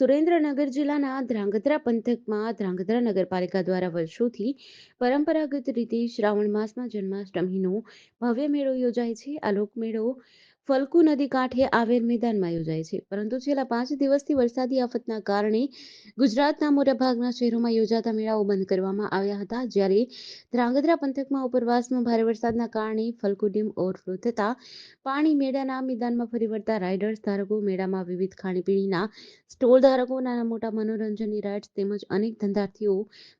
સુરેન્દ્રનગર જિલ્લાના ધ્રાંગધ્રા પંથકમાં ધ્રાંગધ્રા નગરપાલિકા દ્વારા વર્ષોથી પરંપરાગત રીતે શ્રાવણ માસમાં જન્માષ્ટમીનો ભવ્ય મેળો યોજાય છે. આ લોકમેળો ફલ્ગુ નદી કાંઠે આવેલ મેદાનમાં યોજાય છે. પરંતુ છેલ્લા પાંચ દિવસથી વરસાદી આફતના કારણે ગુજરાતના મોટાભાગના શહેરોમાં યોજાતા મેળાઓ બંધ કરવામાં આવ્યા હતા. જ્યારે ધ્રાંગધ્રા પંથકમાં ઉપરવાસમાં ભારે વરસાદના કારણે ફલ્ગુ ડેમ ઓવરફ્લો થતા પાણી મેળાના મેદાનમાં ફરી વળતા રાઇડર્સ ધારકો મેળામાં વિવિધ ખાણીપીણીના સ્ટોલ ધારકો, નાના મોટા મનોરંજનની રાઇડ્સ તેમજ અનેક ધંધાર્થીઓ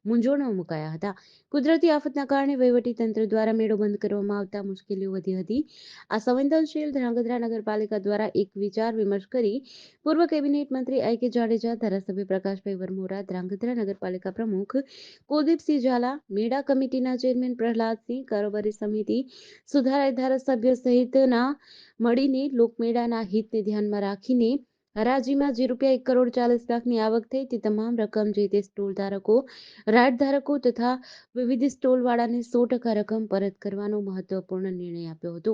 મૂંઝવણમાં મુકાયા હતા. કુદરતી આફતના કારણે વહીવટી તંત્ર દ્વારા મેળો બંધ કરવામાં આવતા મુશ્કેલીઓ વધી હતી. આ સંવેદનશીલ ધ્રાંગધ્રા નગરપાલિકા દ્વારા એક વિચાર વિમર્શ કરી પૂર્વ કેબિનેટ મંત્રી આઈ કે જાડેજા, ધારાસભ્ય પ્રકાશભાઈ વરમોરા, ધ્રાંગધ્રા નગરપાલિકા પ્રમુખ કુલદીપસિંહ ઝાલા મેળા કમિટીના ચેરમેન પ્રહલાદસિંહ, કારોબારી સમિતિ સુધારા ધારાસભ્ય સહિતના મળીને લોકમેળાના હિતને ધ્યાનમાં રાખીને હરાજીમાં જે રૂપિયા એક કરોડ ચાલીસ લાખની આવક થઈ તે તમામ રકમ જે તે સ્ટોલ ધારકો રાઇટ ધારકો તથા વિવિધ સ્ટોલવાળાને સો ટકા રકમ પરત કરવાનો મહત્વપૂર્ણ નિર્ણય આપ્યો હતો.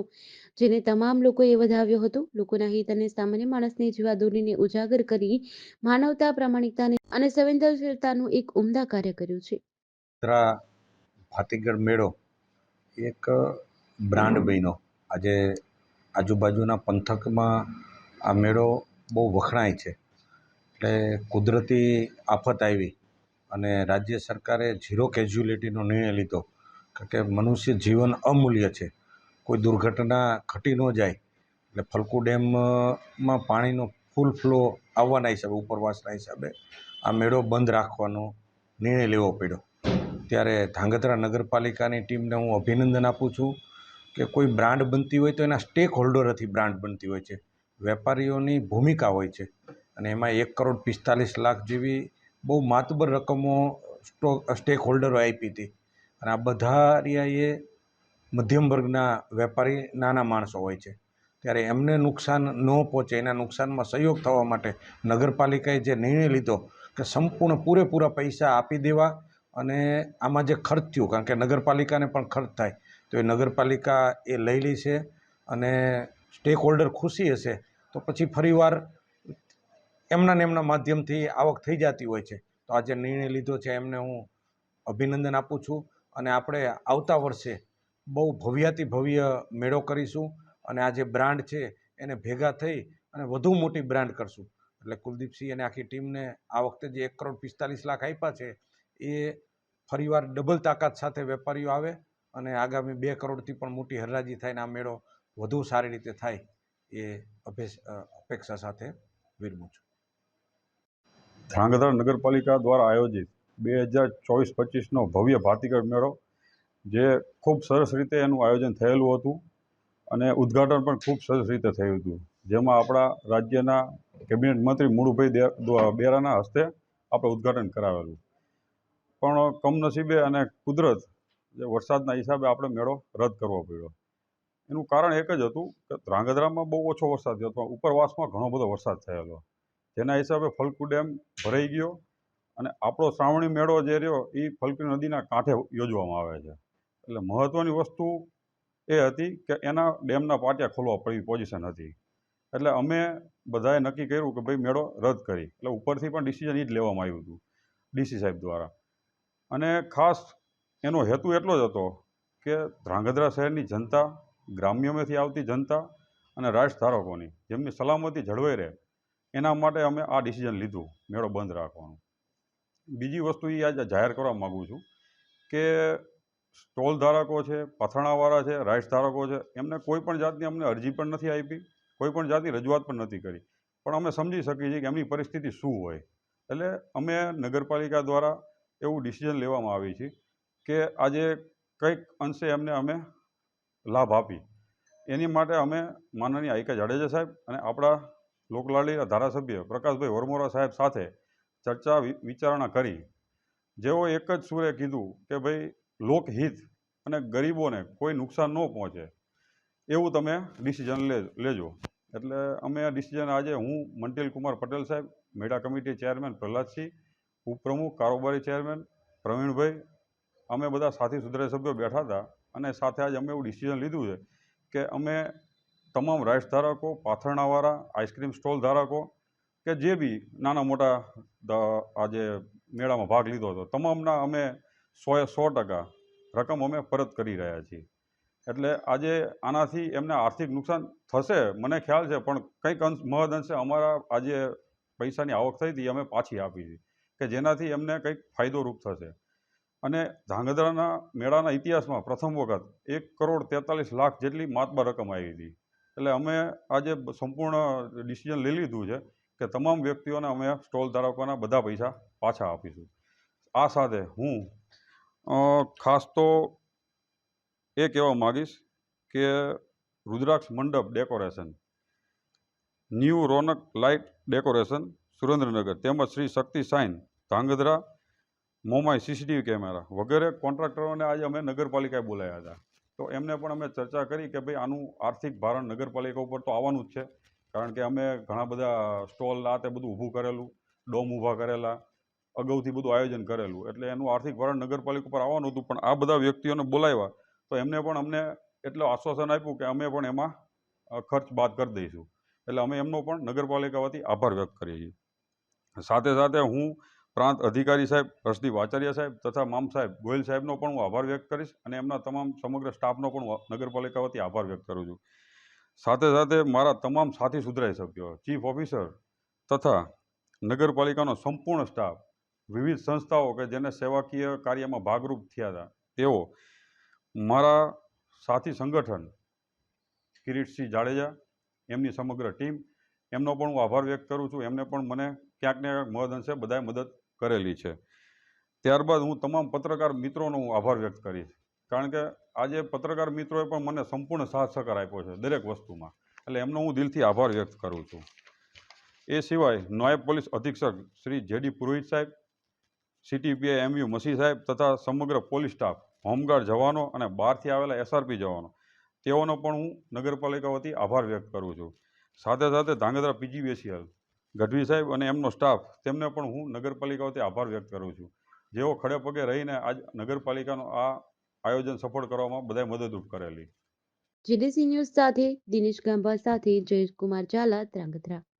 જેને તમામ લોકોએ વધાવ્યો હતો. લોકોના હિત અને સામાન્ય માણસની જીવાદોરીને ઉજાગર કરી માનવતા, પ્રામાણિકતાને અને સંવેદનશીલતાનું એક ઉમદા કાર્ય કર્યું છે. ભાતીગઢ મેળો એક બ્રાન્ડ બન્યો. આજે આજુબાજુના પંથકમાં આ મેળો બહુ વખણાય છે. એટલે કુદરતી આફત આવી અને રાજ્ય સરકારે ઝીરો કેઝ્યુલિટીનો નિર્ણય લીધો. કારણ કે મનુષ્ય જીવન અમૂલ્ય છે. કોઈ દુર્ઘટના ઘટી ન જાય. એટલે ફલકુ ડેમમાં પાણીનો ફૂલ ફ્લો આવવાના હિસાબે, ઉપરવાસના હિસાબે આ મેળો બંધ રાખવાનો નિર્ણય લેવો પડ્યો. ત્યારે ધાંગધ્રા નગરપાલિકાની ટીમને હું અભિનંદન આપું છું કે કોઈ બ્રાન્ડ બનતી હોય તો એના સ્ટેક હોલ્ડરથી બ્રાન્ડ બનતી હોય છે. વેપારીઓની ભૂમિકા હોય છે. અને એમાં એક કરોડ પિસ્તાલીસ લાખ જેવી બહુ માતબર રકમો સ્ટોક સ્ટેક હોલ્ડરો આપી હતી. અને આ બધા રિયાએ મધ્યમ વર્ગના વેપારી નાના માણસો હોય છે. ત્યારે એમને નુકસાન ન પહોંચે, એના નુકસાનમાં સહયોગ થવા માટે નગરપાલિકાએ જે નિર્ણય લીધો કે સંપૂર્ણ પૂરેપૂરા પૈસા આપી દેવા અને આમાં જે ખર્ચ થયું, કારણ કે નગરપાલિકાને પણ ખર્ચ થાય, તો એ નગરપાલિકા એ લઈ લે છે અને સ્ટેક હોલ્ડર ખુશી હશે તો પછી ફરીવાર એમના ને એમના માધ્યમથી આવક થઈ જતી હોય છે. તો આ જે નિર્ણય લીધો છે, એમને હું અભિનંદન આપું છું અને આપણે આવતા વર્ષે બહુ ભવ્યાતિ ભવ્ય મેળો કરીશું અને આ જે બ્રાન્ડ છે એને ભેગા થઈ અને વધુ મોટી બ્રાન્ડ કરશું. એટલે કુલદીપસિંહ અને આખી ટીમને આ વખતે જે એક કરોડ પિસ્તાલીસ લાખ આપ્યા છે, એ ફરીવાર ડબલ તાકાત સાથે વેપારીઓ આવે અને આગામી બે કરોડથી પણ મોટી હરાજી થાય ને આ મેળો વધુ સારી રીતે થાય. એ અપેક્ષા સાથે વિરમું છું. ધ્રાંગધ્રા નગરપાલિકા દ્વારા આયોજિત બે હજાર ચોવીસ પચીસનો ભવ્ય ભાતીગઢ મેળો, જે ખૂબ સરસ રીતે એનું આયોજન થયેલું હતું અને ઉદ્ઘાટન પણ ખૂબ સરસ રીતે થયું હતું. જેમાં આપણા રાજ્યના કેબિનેટ મંત્રી મુળુભાઈ બેરાના હસ્તે આપણે ઉદ્ઘાટન કરાવેલું. પણ કમનસીબે અને કુદરત વરસાદના હિસાબે આપણે મેળો રદ કરવો પડ્યો. એનું કારણ એક જ હતું કે ધ્રાંગધ્રામાં બહુ ઓછો વરસાદ થયો હતો. ઉપરવાસમાં ઘણો બધો વરસાદ થયેલો. જેના હિસાબે ફલકુ ડેમ ભરાઈ ગયો અને આપણો શ્રાવણી મેળો જે રહ્યો એ ફલકુ નદીના કાંઠે યોજવામાં આવે છે. એટલે મહત્ત્વની વસ્તુ એ હતી કે એના ડેમના પાટિયા ખોલવા પડી પોઝિશન હતી. એટલે અમે બધાએ નક્કી કર્યું કે ભાઈ મેળો રદ કરી. એટલે ઉપરથી પણ ડિસિઝન એ જ લેવામાં આવ્યું હતું, ડીસી સાહેબ દ્વારા. અને ખાસ એનો હેતુ એટલો જ હતો કે ધ્રાંગધ્રા શહેરની જનતા ગ્રામ્યમાંથી આવતી જનતા અને રાજધારકોની ધારકોની જેમની સલામતી જળવાઈ રહે, એના માટે અમે આ ડિસિઝન લીધું, મેળો બંધ રાખવાનું. બીજી વસ્તુ એ આજે જાહેર કરવા માગું છું કે સ્ટોલ ધારકો છે પથરાણાવાળા છે રાઇટ્સ ધારકો છે, એમને કોઈ પણ જાતની અમને અરજી પણ નથી આપી, કોઈ પણ જાતની રજૂઆત પણ નથી કરી. પણ અમે સમજી શકીએ છીએ કે એમની પરિસ્થિતિ શું હોય. એટલે અમે નગરપાલિકા દ્વારા એવું ડિસિઝન લેવામાં આવી છે કે આજે કંઈક અંશે એમને અમે લાભ આપી. એની માટે અમે માનનીય આઈકા જાડેજા સાહેબ અને આપણા લોકલાડીના ધારાસભ્ય પ્રકાશભાઈ વરમોરા સાહેબ સાથે ચર્ચા વિચારણા કરી. જેઓ એક જ સુરે કીધું કે ભાઈ, લોકહિત અને ગરીબોને કોઈ નુકસાન ન પહોંચે. એવું તમે ડિસિઝન લેજો. એટલે અમે આ ડિસિઝન આજે હું મંટેલ કુમાર પટેલ સાહેબ, મેળા કમિટી ચેરમેન પ્રહલાદસિંહ, ઉપપ્રમુખ કારોબારી ચેરમેન પ્રવીણભાઈ, અમે બધા સાથી સુધારા સભ્યો બેઠા હતા. અને સાથે આજે અમે એવું ડિસિઝન લીધું છે કે અમે તમામ રાઇટ્સ ધારકો, પાથરણાવાળા આઈસ્ક્રીમ સ્ટોલ ધારકો કે જે બી નાના મોટા આજે મેળામાં ભાગ લીધો હતો, તમામના અમે સોએ સો ટકા રકમ અમે પરત કરી રહ્યા છીએ. એટલે આજે આનાથી એમને આર્થિક નુકસાન થશે, મને ખ્યાલ છે, પણ કંઈક અંશ, મહદ અંશે અમારા આજે પૈસાની આવક થઈ હતી અમે પાછી આપી હતી કે જેનાથી એમને કંઈક ફાયદોરૂપ થશે. અને ધાંગધ્રાના મેળાના ઇતિહાસમાં પ્રથમ વખત એક કરોડ તેતાલીસ લાખ જેટલી માતબર રકમ આવી હતી. એટલે અમે આજે સંપૂર્ણ ડિસિઝન લઈ લીધું છે કે તમામ વ્યક્તિઓને અમે સ્ટોલ ધારકોના બધા પૈસા પાછા આપીશું. આ સાથે હું ખાસ તો એ કહેવા માગીશ કે Rudraksh mandap decoration, new Ronak light decoration Surendranagar તેમજ Shri Shakti sign Dhrangadhra Momai CCTV camera વગેરે કોન્ટ્રાક્ટરોને આજે અમે નગરપાલિકાએ બોલાયા હતા. તો એમને પણ અમે ચર્ચા કરી કે ભાઈ આનું આર્થિક ભારણ નગરપાલિકા ઉપર તો આવવાનું જ છે. કારણ કે અમે ઘણા બધા સ્ટોલ આ તે બધું ઊભું કરેલું, ડોમ ઊભા કરેલા, અગાઉથી બધું આયોજન કરેલું. એટલે એનું આર્થિક ભારણ નગરપાલિકા ઉપર આવવાનું હતું, પણ આ બધા વ્યક્તિઓને બોલાવ્યા. તો એમને પણ અમને એટલું આશ્વાસન આપ્યું કે અમે પણ એમાં ખર્ચ બાદ કરી દઈશું. એટલે અમે એમનો પણ નગરપાલિકા આભાર વ્યક્ત કરીએ છીએ. સાથે સાથે હું પ્રાંત અધિકારી સાહેબ, હર્ષદીપ આચાર્ય સાહેબ તથા મામ સાહેબ ગોયલ સાહેબનો પણ હું આભાર વ્યક્ત કરીશ અને એમના તમામ સમગ્ર સ્ટાફનો પણ નગરપાલિકા વતી આભાર વ્યક્ત કરું છું. સાથે સાથે મારા તમામ સાથી સુધરાઈ સભ્યો ચીફ ઓફિસર તથા નગરપાલિકાનો સંપૂર્ણ સ્ટાફ, વિવિધ સંસ્થાઓ કે જેને સેવાકીય કાર્યમાં ભાગરૂપ થયા હતા, તેઓ મારા સાથી સંગઠન કિરીટસિંહ જાડેજા, એમની સમગ્ર ટીમ, એમનો પણ હું આભાર વ્યક્ત કરું છું. એમને પણ મને ક્યાંક ને ક્યાંક મહદ અંશે બધાએ મદદ કરેલી છે. ત્યારબાદ હું તમામ પત્રકાર મિત્રોનો હું આભાર વ્યક્ત કરીશ. કારણ કે આજે પત્રકાર મિત્રોએ પણ મને સંપૂર્ણ સાથ સહકાર આપ્યો છે દરેક વસ્તુમાં. એટલે એમનો હું દિલથી આભાર વ્યક્ત કરું છું. એ સિવાય નાયબ પોલીસ અધિક્ષક શ્રી જેડી પુરોહિત સાહેબ સીટીપીઆઈ એમયુ મસી સાહેબ તથા સમગ્ર પોલીસ સ્ટાફ, હોમગાર્ડ જવાનો અને બહારથી આવેલા એસઆરપી જવાનો, તેઓનો પણ હું નગરપાલિકા વતી આભાર વ્યક્ત કરું છું. સાથે સાથે ધાંગધ્રા પીજીવીએસીએલ ગઢવી સાહેબ અને એમનો સ્ટાફ તેમને પણ હું નગરપાલિકા વતી આભાર વ્યક્ત કરું છું. જેઓ ખડે પગે રહીને આજ નગરપાલિકાનું આ આયોજન સફળ કરવામાં બધાએ મદદરૂપ કરેલી. જીડીસી ન્યૂઝ સાથે દિનેશ ગાંભા સાથે જયકુમાર ઝાલા ધ્રાંગધ્રા.